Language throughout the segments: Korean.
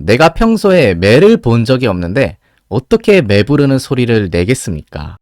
내가 평소에 매를 본 적이 없는데 어떻게 매 부르는 소리를 내겠습니까?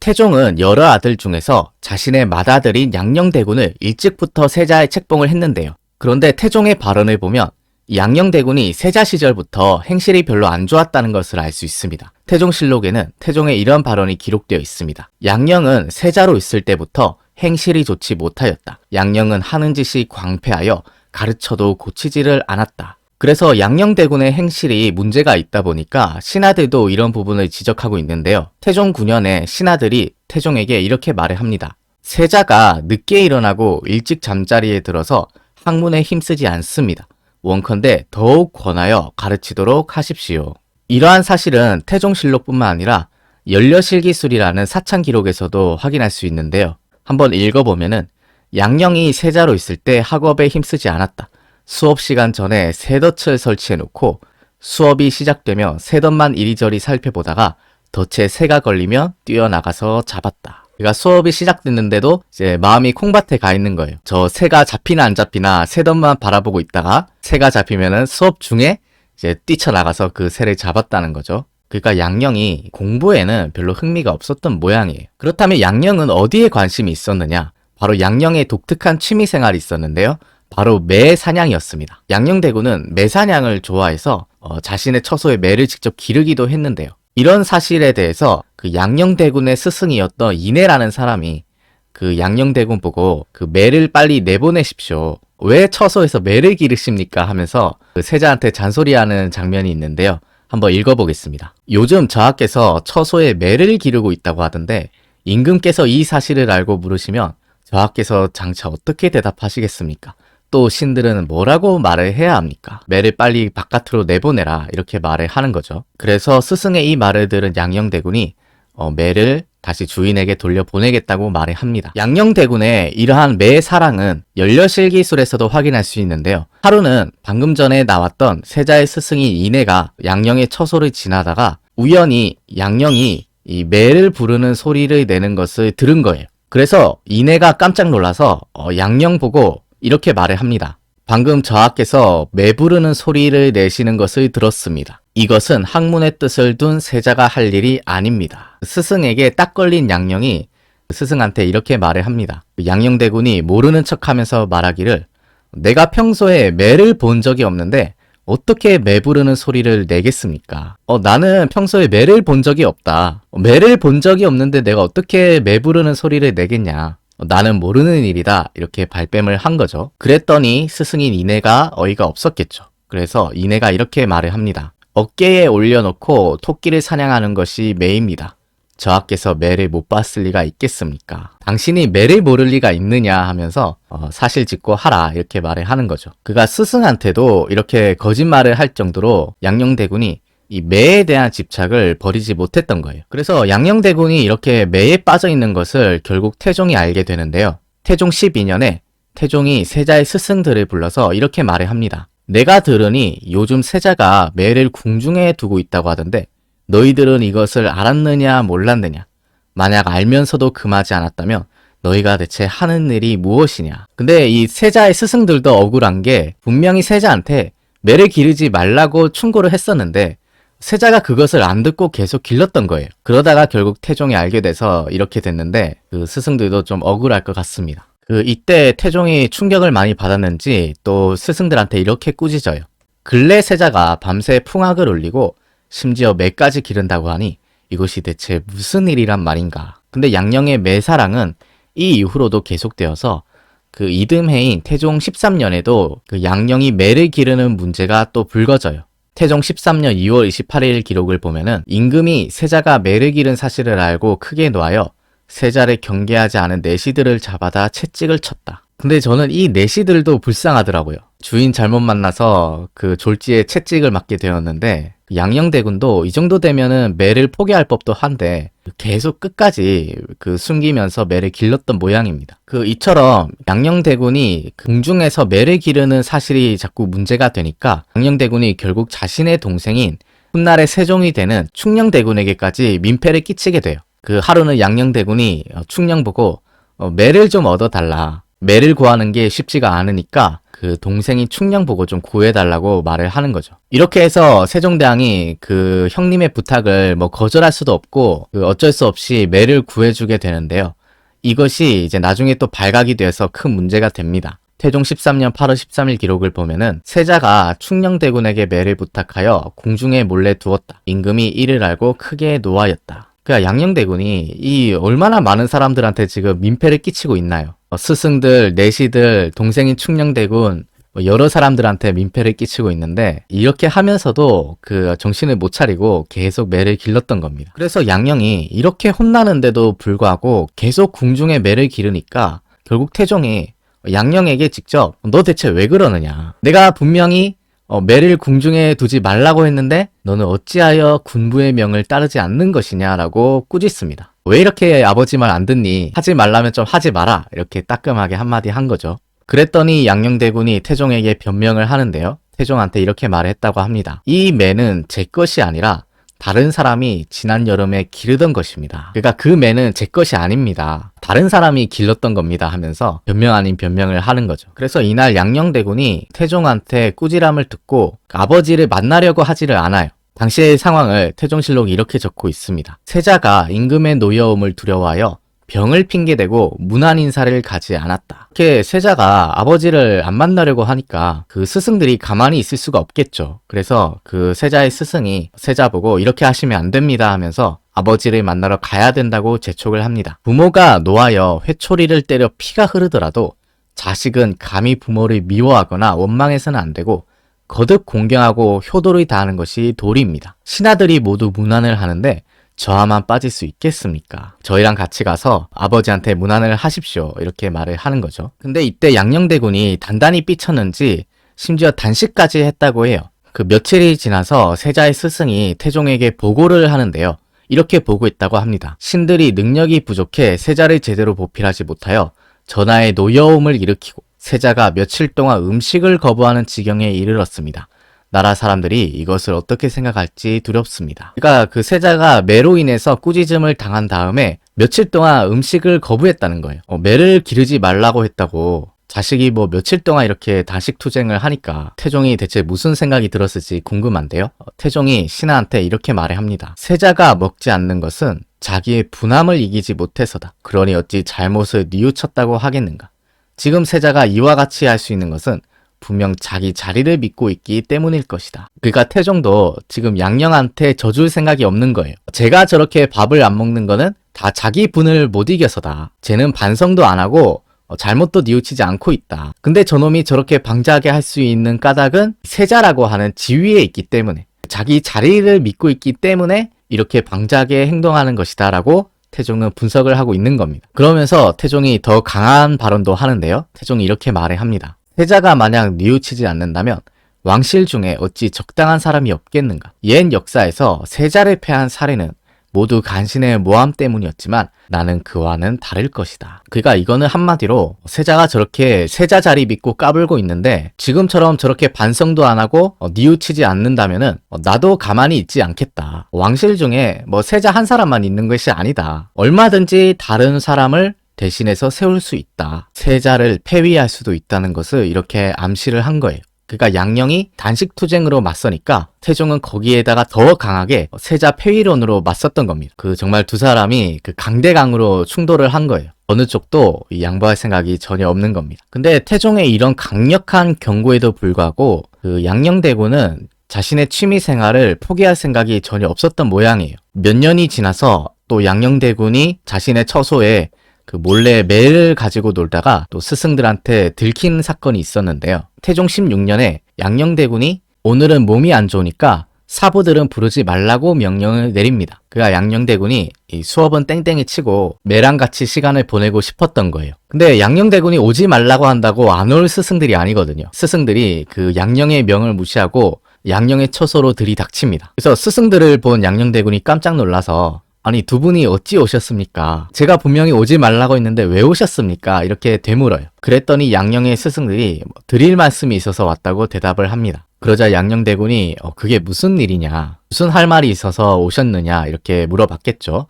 태종은 여러 아들 중에서 자신의 맏아들인 양녕대군을 일찍부터 세자에 책봉을 했는데요. 그런데 태종의 발언을 보면 양녕대군이 세자 시절부터 행실이 별로 안 좋았다는 것을 알 수 있습니다. 태종실록에는 태종의 이런 발언이 기록되어 있습니다. 양녕은 세자로 있을 때부터 행실이 좋지 못하였다. 양녕은 하는 짓이 광패하여 가르쳐도 고치지를 않았다. 그래서 양녕대군의 행실이 문제가 있다 보니까 신하들도 이런 부분을 지적하고 있는데요. 태종 9년에 신하들이 태종에게 이렇게 말을 합니다. 세자가 늦게 일어나고 일찍 잠자리에 들어서 학문에 힘쓰지 않습니다. 원컨대 더욱 권하여 가르치도록 하십시오. 이러한 사실은 태종실록뿐만 아니라 연려실기술이라는 사창 기록에서도 확인할 수 있는데요. 한번 읽어보면은 양령이 세자로 있을 때 학업에 힘쓰지 않았다. 수업 시간 전에 새덫을 설치해 놓고 수업이 시작되며 새덫만 이리저리 살펴보다가 덫에 새가 걸리면 뛰어나가서 잡았다. 그러니까 수업이 시작됐는데도 이제 마음이 콩밭에 가 있는 거예요. 저 새가 잡히나 안 잡히나 새덫만 바라보고 있다가 새가 잡히면은 수업 중에 이제 뛰쳐나가서 그 새를 잡았다는 거죠. 그러니까 양령이 공부에는 별로 흥미가 없었던 모양이에요. 그렇다면 양령은 어디에 관심이 있었느냐? 바로 양령의 독특한 취미 생활이 있었는데요. 바로 매 사냥이었습니다. 양녕대군은 매 사냥을 좋아해서 어, 자신의 처소에 매를 직접 기르기도 했는데요. 이런 사실에 대해서 그 양녕대군의 스승이었던 이내라는 사람이 그 양녕대군 보고 그 매를 빨리 내보내십시오. 왜 처소에서 매를 기르십니까? 하면서 그 세자한테 잔소리하는 장면이 있는데요. 한번 읽어보겠습니다. 요즘 저하께서 처소에 매를 기르고 있다고 하던데 임금께서 이 사실을 알고 물으시면 저하께서 장차 어떻게 대답하시겠습니까? 또 신들은 뭐라고 말을 해야 합니까? 매를 빨리 바깥으로 내보내라 이렇게 말을 하는 거죠. 그래서 스승의 이 말을 들은 양녕대군이 어, 매를 다시 주인에게 돌려보내겠다고 말을 합니다. 양녕대군의 이러한 매 사랑은 연려실기술에서도 확인할 수 있는데요. 하루는 방금 전에 나왔던 세자의 스승인 이내가 양녕의 처소를 지나다가 우연히 양녕이 이 매를 부르는 소리를 내는 것을 들은 거예요. 그래서 이내가 깜짝 놀라서 어, 양녕 보고 이렇게 말을 합니다. 방금 저하께서 매 부르는 소리를 내시는 것을 들었습니다. 이것은 학문의 뜻을 둔 세자가 할 일이 아닙니다. 스승에게 딱 걸린 양령이 스승한테 이렇게 말을 합니다. 양령대군이 모르는 척 하면서 말하기를 내가 평소에 매를 본 적이 없는데 어떻게 매 부르는 소리를 내겠습니까? 어, 나는 평소에 매를 본 적이 없다. 매를 본 적이 없는데 내가 어떻게 매 부르는 소리를 내겠냐. 어, 나는 모르는 일이다. 이렇게 발뺌을 한 거죠. 그랬더니 스승인 이내가 어이가 없었겠죠. 그래서 이내가 이렇게 말을 합니다. 어깨에 올려놓고 토끼를 사냥하는 것이 매입니다. 저하께서 매를 못 봤을 리가 있겠습니까? 당신이 매를 모를 리가 있느냐 하면서 어, 사실 짓고 하라 이렇게 말을 하는 거죠. 그가 스승한테도 이렇게 거짓말을 할 정도로 양녕대군이 이 매에 대한 집착을 버리지 못했던 거예요. 그래서 양녕대군이 이렇게 매에 빠져 있는 것을 결국 태종이 알게 되는데요. 태종 12년에 태종이 세자의 스승들을 불러서 이렇게 말을 합니다. 내가 들으니 요즘 세자가 매를 궁중에 두고 있다고 하던데 너희들은 이것을 알았느냐 몰랐느냐? 만약 알면서도 금하지 않았다면 너희가 대체 하는 일이 무엇이냐? 근데 이 세자의 스승들도 억울한 게 분명히 세자한테 매를 기르지 말라고 충고를 했었는데 세자가 그것을 안 듣고 계속 길렀던 거예요. 그러다가 결국 태종이 알게 돼서 이렇게 됐는데 그 스승들도 좀 억울할 것 같습니다. 그 이때 태종이 충격을 많이 받았는지 또 스승들한테 이렇게 꾸짖어요. 근래 세자가 밤새 풍악을 울리고 심지어 매까지 기른다고 하니 이것이 대체 무슨 일이란 말인가. 근데 양령의 매사랑은 이 이후로도 계속되어서 그 이듬해인 태종 13년에도 그 양령이 매를 기르는 문제가 또 불거져요. 태종 13년 2월 28일 기록을 보면은 임금이 세자가 매를 기른 사실을 알고 크게 놓아여 세자를 경계하지 않은 내시들을 잡아다 채찍을 쳤다. 근데 저는 이 내시들도 불쌍하더라고요. 주인 잘못 만나서 그 졸지에 채찍을 맞게 되었는데 양녕대군도 이 정도 되면은 매를 포기할 법도 한데 계속 끝까지 그 숨기면서 매를 길렀던 모양입니다. 그 이처럼 양녕대군이 궁중에서 매를 기르는 사실이 자꾸 문제가 되니까 양녕대군이 결국 자신의 동생인 훗날의 세종이 되는 충녕대군에게까지 민폐를 끼치게 돼요. 그 하루는 양녕대군이 어, 충녕 보고 어, 매를 좀 얻어달라. 매를 구하는 게 쉽지가 않으니까 그 동생이 충령 보고 좀 구해달라고 말을 하는 거죠. 이렇게 해서 세종대왕이 그 형님의 부탁을 뭐 거절할 수도 없고 그 어쩔 수 없이 매를 구해주게 되는데요. 이것이 이제 나중에 또 발각이 돼서 큰 문제가 됩니다. 태종 13년 8월 13일 기록을 보면은 세자가 충녕대군에게 매를 부탁하여 궁중에 몰래 두었다. 임금이 이를 알고 크게 노하였다. 그러니까 양녕대군이 이 얼마나 많은 사람들한테 지금 민폐를 끼치고 있나요? 어, 스승들, 내시들, 동생인 충녕대군 뭐 여러 사람들한테 민폐를 끼치고 있는데 이렇게 하면서도 그 정신을 못 차리고 계속 매를 길렀던 겁니다. 그래서 양녕이 이렇게 혼나는데도 불구하고 계속 궁중에 매를 기르니까 결국 태종이 양녕에게 직접 너 대체 왜 그러느냐. 내가 분명히 어, 매를 궁중에 두지 말라고 했는데 너는 어찌하여 군부의 명을 따르지 않는 것이냐라고 꾸짖습니다. 왜 이렇게 아버지 말 안 듣니? 하지 말라면 좀 하지 마라. 이렇게 따끔하게 한마디 한 거죠. 그랬더니 양녕대군이 태종에게 변명을 하는데요. 태종한테 이렇게 말했다고 합니다. 이 매는 제 것이 아니라 다른 사람이 지난 여름에 기르던 것입니다. 그러니까 그 매는 제 것이 아닙니다. 다른 사람이 길렀던 겁니다 하면서 변명 아닌 변명을 하는 거죠. 그래서 이날 양녕대군이 태종한테 꾸지람을 듣고 아버지를 만나려고 하지를 않아요. 당시의 상황을 태종실록이 이렇게 적고 있습니다. 세자가 임금의 노여움을 두려워하여 병을 핑계대고 문안 인사를 가지 않았다. 이렇게 세자가 아버지를 안 만나려고 하니까 그 스승들이 가만히 있을 수가 없겠죠. 그래서 그 세자의 스승이 세자 보고 이렇게 하시면 안 됩니다 하면서 아버지를 만나러 가야 된다고 재촉을 합니다. 부모가 노하여 회초리를 때려 피가 흐르더라도 자식은 감히 부모를 미워하거나 원망해서는 안 되고 거듭 공경하고 효도를 다하는 것이 도리입니다. 신하들이 모두 문안을 하는데 저하만 빠질 수 있겠습니까? 저희랑 같이 가서 아버지한테 문안을 하십시오. 이렇게 말을 하는 거죠. 근데 이때 양녕대군이 단단히 삐쳤는지 심지어 단식까지 했다고 해요. 그 며칠이 지나서 세자의 스승이 태종에게 보고를 하는데요. 이렇게 보고 있다고 합니다. 신들이 능력이 부족해 세자를 제대로 보필하지 못하여 전하의 노여움을 일으키고 세자가 며칠 동안 음식을 거부하는 지경에 이르렀습니다. 나라 사람들이 이것을 어떻게 생각할지 두렵습니다. 그러니까 그 세자가 매로 인해서 꾸짖음을 당한 다음에 며칠 동안 음식을 거부했다는 거예요. 어, 매를 기르지 말라고 했다고 자식이 뭐 며칠 동안 이렇게 단식 투쟁을 하니까 태종이 대체 무슨 생각이 들었을지 궁금한데요. 어, 태종이 신하한테 이렇게 말해 합니다. 세자가 먹지 않는 것은 자기의 분함을 이기지 못해서다. 그러니 어찌 잘못을 뉘우쳤다고 하겠는가. 지금 세자가 이와 같이 할 수 있는 것은 분명 자기 자리를 믿고 있기 때문일 것이다. 그러니까 태종도 지금 양령한테 져줄 생각이 없는 거예요. 제가 저렇게 밥을 안 먹는 거는 다 자기 분을 못 이겨서다. 쟤는 반성도 안 하고 어, 잘못도 뉘우치지 않고 있다. 근데 저놈이 저렇게 방자하게 할 수 있는 까닭은 세자라고 하는 지위에 있기 때문에 자기 자리를 믿고 있기 때문에 이렇게 방자하게 행동하는 것이다 라고 태종은 분석을 하고 있는 겁니다. 그러면서 태종이 더 강한 발언도 하는데요. 태종이 이렇게 말해 합니다. 세자가 만약 뉘우치지 않는다면 왕실 중에 어찌 적당한 사람이 없겠는가? 옛 역사에서 세자를 패한 사례는 모두 간신의 모함 때문이었지만 나는 그와는 다를 것이다. 그러니까 이거는 한마디로 세자가 저렇게 세자 자리 믿고 까불고 있는데 지금처럼 저렇게 반성도 안 하고 어, 뉘우치지 않는다면은 어, 나도 가만히 있지 않겠다. 왕실 중에 뭐 세자 한 사람만 있는 것이 아니다. 얼마든지 다른 사람을 대신해서 세울 수 있다. 세자를 폐위할 수도 있다는 것을 이렇게 암시를 한 거예요. 그러니까 양령이 단식 투쟁으로 맞서니까 태종은 거기에다가 더 강하게 세자 폐위론으로 맞섰던 겁니다. 그 정말 두 사람이 그 강대강으로 충돌을 한 거예요. 어느 쪽도 양보할 생각이 전혀 없는 겁니다. 근데 태종의 이런 강력한 경고에도 불구하고 그 양령대군은 자신의 취미 생활을 포기할 생각이 전혀 없었던 모양이에요. 몇 년이 지나서 또 양령대군이 자신의 처소에 그 몰래 매를 가지고 놀다가 또 스승들한테 들킨 사건이 있었는데요. 태종 16년에 양녕대군이 오늘은 몸이 안 좋으니까 사부들은 부르지 말라고 명령을 내립니다. 그가 양녕대군이 수업은 땡땡이 치고 매랑 같이 시간을 보내고 싶었던 거예요. 근데 양녕대군이 오지 말라고 한다고 안 올 스승들이 아니거든요. 스승들이 그 양녕의 명을 무시하고 양녕의 처소로 들이닥칩니다. 그래서 스승들을 본 양녕대군이 깜짝 놀라서 아니 두 분이 어찌 오셨습니까? 제가 분명히 오지 말라고 했는데 왜 오셨습니까? 이렇게 되물어요. 그랬더니 양령의 스승들이 뭐 드릴 말씀이 있어서 왔다고 대답을 합니다. 그러자 양령대군이 어, 그게 무슨 일이냐? 무슨 할 말이 있어서 오셨느냐? 이렇게 물어봤겠죠.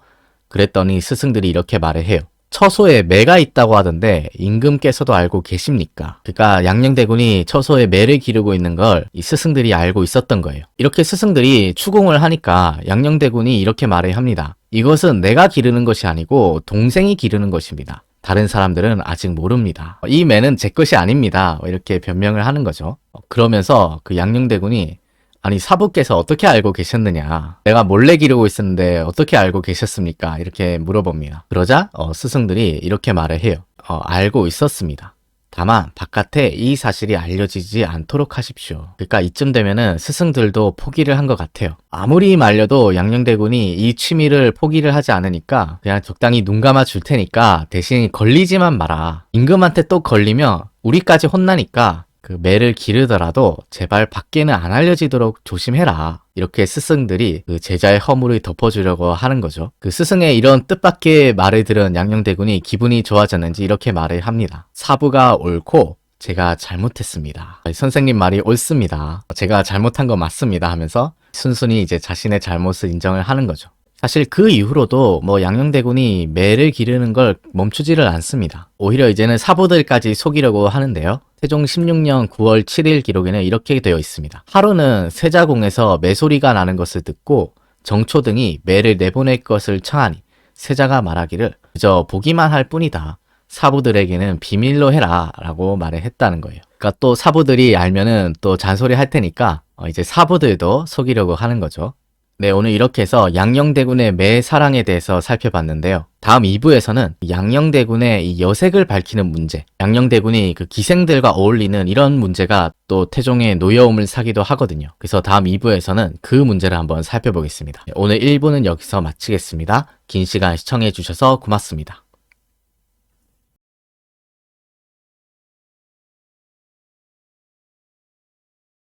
그랬더니 스승들이 이렇게 말을 해요. 처소에 매가 있다고 하던데 임금께서도 알고 계십니까? 그러니까 양녕대군이 처소에 매를 기르고 있는 걸 이 스승들이 알고 있었던 거예요. 이렇게 스승들이 추궁을 하니까 양녕대군이 이렇게 말을 합니다. 이것은 내가 기르는 것이 아니고 동생이 기르는 것입니다. 다른 사람들은 아직 모릅니다. 이 매는 제 것이 아닙니다. 이렇게 변명을 하는 거죠. 그러면서 그 양녕대군이 아니 사부께서 어떻게 알고 계셨느냐? 내가 몰래 기르고 있었는데 어떻게 알고 계셨습니까? 이렇게 물어봅니다. 그러자 어, 스승들이 이렇게 말을 해요. 어, 알고 있었습니다. 다만 바깥에 이 사실이 알려지지 않도록 하십시오. 그러니까 이쯤 되면은 스승들도 포기를 한 것 같아요. 아무리 말려도 양녕대군이 이 취미를 포기를 하지 않으니까 그냥 적당히 눈 감아 줄 테니까 대신 걸리지만 마라. 임금한테 또 걸리면 우리까지 혼나니까 그 매를 기르더라도 제발 밖에는 안 알려지도록 조심해라. 이렇게 스승들이 그 제자의 허물을 덮어주려고 하는 거죠. 그 스승의 이런 뜻밖의 말을 들은 양녕대군이 기분이 좋아졌는지 이렇게 말을 합니다. 사부가 옳고 제가 잘못했습니다. 선생님 말이 옳습니다. 제가 잘못한 거 맞습니다 하면서 순순히 이제 자신의 잘못을 인정을 하는 거죠. 사실 그 이후로도 뭐 양녕대군이 매를 기르는 걸 멈추지를 않습니다. 오히려 이제는 사부들까지 속이려고 하는데요. 세종 16년 9월 7일 기록에는 이렇게 되어 있습니다. 하루는 세자궁에서 매소리가 나는 것을 듣고 정초 등이 매를 내보낼 것을 청하니 세자가 말하기를 그저 보기만 할 뿐이다. 사부들에게는 비밀로 해라 라고 말을 했다는 거예요. 그러니까 또 사부들이 알면은 또 잔소리 할 테니까 어, 이제 사부들도 속이려고 하는 거죠. 네, 오늘 이렇게 해서 양녕대군의 매 사랑에 대해서 살펴봤는데요. 다음 2부에서는 양녕대군의 이 여색을 밝히는 문제, 양녕대군이 그 기생들과 어울리는 이런 문제가 또 태종의 노여움을 사기도 하거든요. 그래서 다음 2부에서는 그 문제를 한번 살펴보겠습니다. 네, 오늘 1부는 여기서 마치겠습니다. 긴 시간 시청해주셔서 고맙습니다.